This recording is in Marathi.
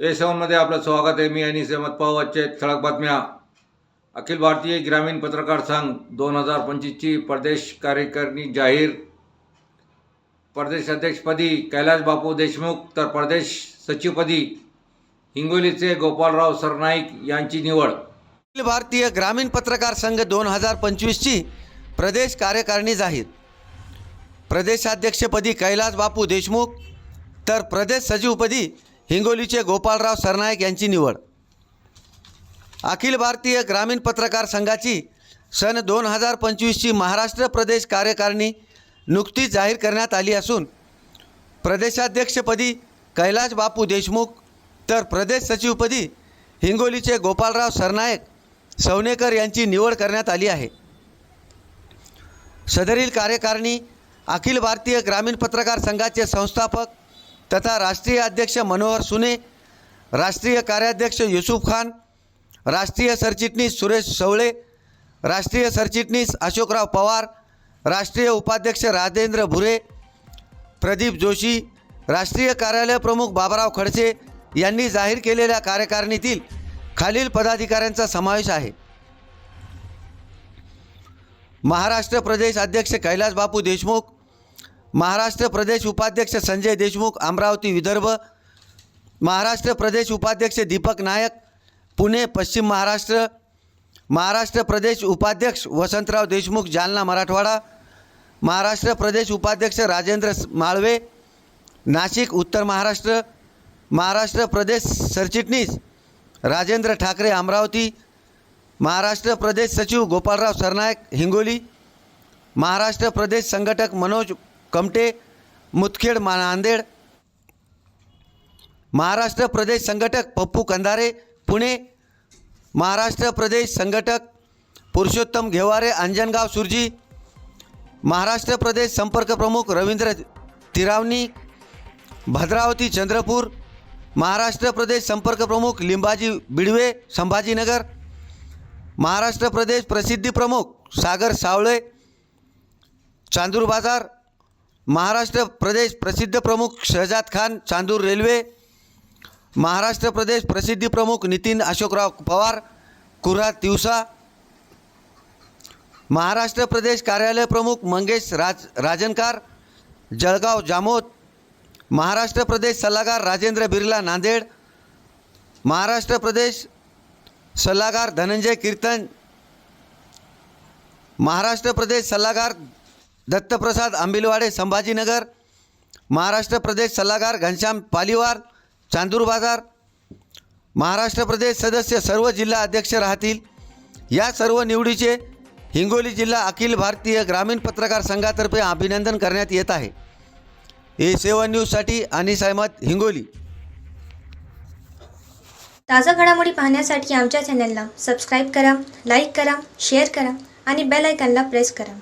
ए सेवनमध्ये आपलं स्वागत आहे. मी आणि सहमत पावाचे ठळक बातम्या. अखिल भारतीय ग्रामीण पत्रकार संघ दोन हजार पंचवीसची प्रदेश कार्यकारिणी जाहीर. प्रदेश अध्यक्षपदी कैलास बापू देशमुख तर प्रदेश सचिवपदी हिंगोलीचे गोपालराव सरनाईक यांची निवड. अखिल भारतीय ग्रामीण पत्रकार संघ दोन हजार पंचवीसची प्रदेश कार्यकारिणी जाहीर. प्रदेशाध्यक्षपदी कैलास बापू देशमुख तर प्रदेश सचिवपदी हिंगोलीचे गोपाळराव सरनाईक यांची निवड. अखिल भारतीय ग्रामीण पत्रकार संघाची सन दोन हजार पंचवीसची महाराष्ट्र प्रदेश कार्यकारिणी नुकतीच जाहीर करण्यात आली असून प्रदेशाध्यक्षपदी कैलाश बापू देशमुख तर प्रदेश सचिवपदी हिंगोलीचे गोपाळराव सरनायक सवनेकर यांची निवड करण्यात आली आहे. सदरील कार्यकारिणी अखिल भारतीय ग्रामीण पत्रकार संघाचे संस्थापक तथा राष्ट्रीय अध्यक्ष मनोहर सुने राष्ट्रीय कार्याध्यक्ष युसुफ खान राष्ट्रीय सरचिटणीस सुरेश सवळे राष्ट्रीय सरचिटणीस अशोकराव पवार राष्ट्रीय उपाध्यक्ष राजेंद्र भुरे प्रदीप जोशी राष्ट्रीय कार्यालय प्रमुख बाबाराव खडसे यांनी जाहीर केलेल्या कार्यकारिणीतील खालील पदाधिकाऱ्यांचा समावेश आहे. महाराष्ट्र प्रदेश अध्यक्ष कैलास बापू देशमुख महाराष्ट्र प्रदेश उपाध्यक्ष संजय देशमुख अमरावती विदर्भ महाराष्ट्र प्रदेश उपाध्यक्ष दीपक नायक पुणे पश्चिम महाराष्ट्र महाराष्ट्र प्रदेश उपाध्यक्ष वसंतराव देशमुख जालना मराठवाडा महाराष्ट्र प्रदेश उपाध्यक्ष राजेंद्र माळवे नाशिक उत्तर महाराष्ट्र महाराष्ट्र प्रदेश सरचिटणीस राजेंद्र ठाकरे अमरावती महाराष्ट्र प्रदेश सचिव गोपाळराव सरनायक हिंगोली महाराष्ट्र प्रदेश संघटक मनोज कमटे मुतखेड मा- नांदेड महाराष्ट्र प्रदेश संघटक पप्पू कंधारे पुणे महाराष्ट्र प्रदेश संघटक पुरुषोत्तम घेवारे अंजनगाव सुरजी महाराष्ट्र प्रदेश संपर्क प्रमुख रवींद्र तिरावनी भद्रावती चंद्रपूर महाराष्ट्र प्रदेश संपर्क प्रमुख लिंबाजी बिडवे संभाजीनगर महाराष्ट्र प्रदेश प्रसिद्धी प्रमुख सागर सावळे चांदूर बाजार महाराष्ट्र प्रदेश प्रसिद्ध प्रमुख शहजाद खान चांदूर रेल्वे. महाराष्ट्र प्रदेश प्रसिद्धी प्रमुख नितीन अशोकराव पवार कुऱ्हा तिवसा. महाराष्ट्र प्रदेश कार्यालय प्रमुख मंगेश राज राजनकार जळगाव जामोद. महाराष्ट्र प्रदेश सल्लागार राजेंद्र बिर्ला नांदेड. महाराष्ट्र प्रदेश सल्लागार धनंजय कीर्तन. महाराष्ट्र प्रदेश सल्लागार दत्तप्रसाद आंबिलवाडे संभाजीनगर महाराष्ट्र प्रदेश सल्लागार घनश्याम पालिवार चांदूर बाजार महाराष्ट्र प्रदेश सदस्य सर्व जिल्हा अध्यक्ष राहतील. या सर्व निवडीचे हिंगोली जिल्हा अखिल भारतीय ग्रामीण पत्रकार संघातर्फे अभिनंदन करण्यात येत आहे. ए सेवन न्यूजसाठी अनिस अहमद हिंगोली. ताज्या घडामोडी पाहण्यासाठी आमच्या चॅनलला सबस्क्राईब करा लाईक करा शेअर करा आणि बेल आयकॉनला प्रेस करा.